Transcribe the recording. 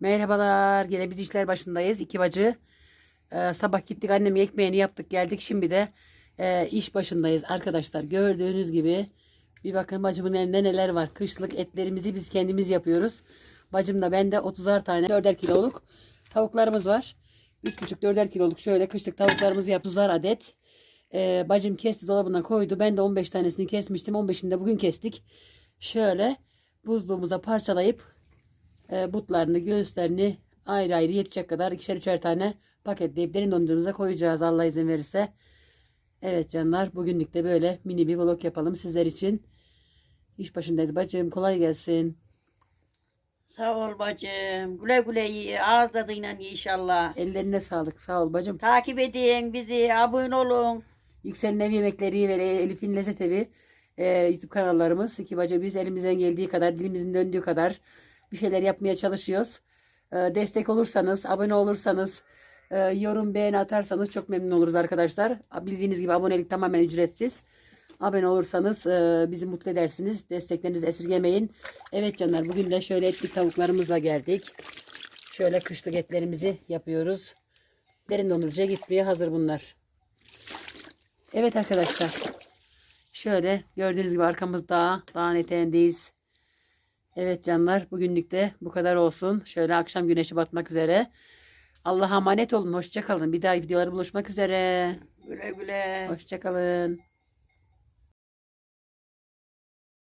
Merhabalar. Gene biz işler başındayız. İki bacı. Ee, sabah gittik annem ekmeğini yaptık geldik. Şimdi de e, iş başındayız arkadaşlar. Gördüğünüz gibi bir bakın bacımın elinde neler var. Kışlık etlerimizi biz kendimiz yapıyoruz. Bacım da bende 30'ar tane 4'er kiloluk tavuklarımız var. 3,5-4'er kiloluk şöyle kışlık tavuklarımızı yaptık. 30'ar adet. Ee, bacım kesti dolabına koydu. Ben de 15 tanesini kesmiştim. 15'ini de bugün kestik. Şöyle buzluğumuza parçalayıp e, butlarını, göğüslerini ayrı ayrı yetecek kadar ikişer üçer tane paketleyip derin dondurucumuza koyacağız Allah izin verirse. Evet canlar bugünlük de böyle mini bir vlog yapalım sizler için. İş başındayız bacım kolay gelsin. Sağ ol bacım. Güle güle iyi. Ağız tadıyla ye inşallah. Ellerine sağlık sağ ol bacım. Takip edin bizi. Abone olun. Yüksel'in ev yemekleri ve Elif'in lezzet evi e, YouTube kanallarımız. İki bacı biz elimizden geldiği kadar dilimizin döndüğü kadar bir şeyler yapmaya çalışıyoruz. E, destek olursanız, abone olursanız, e, yorum beğeni atarsanız çok memnun oluruz arkadaşlar. Bildiğiniz gibi abonelik tamamen ücretsiz. Abone olursanız e, bizi mutlu edersiniz. Desteklerinizi esirgemeyin. Evet canlar bugün de şöyle etlik tavuklarımızla geldik. Şöyle kışlık etlerimizi yapıyoruz. Derin dondurucuya gitmeye hazır bunlar. Evet arkadaşlar. Şöyle gördüğünüz gibi arkamızda dağın eteğindeyiz. Evet canlar bugünlük de bu kadar olsun. Şöyle akşam güneşi batmak üzere. Allah'a emanet olun. Hoşçakalın. Bir daha videolarda buluşmak üzere. Güle güle. Hoşçakalın.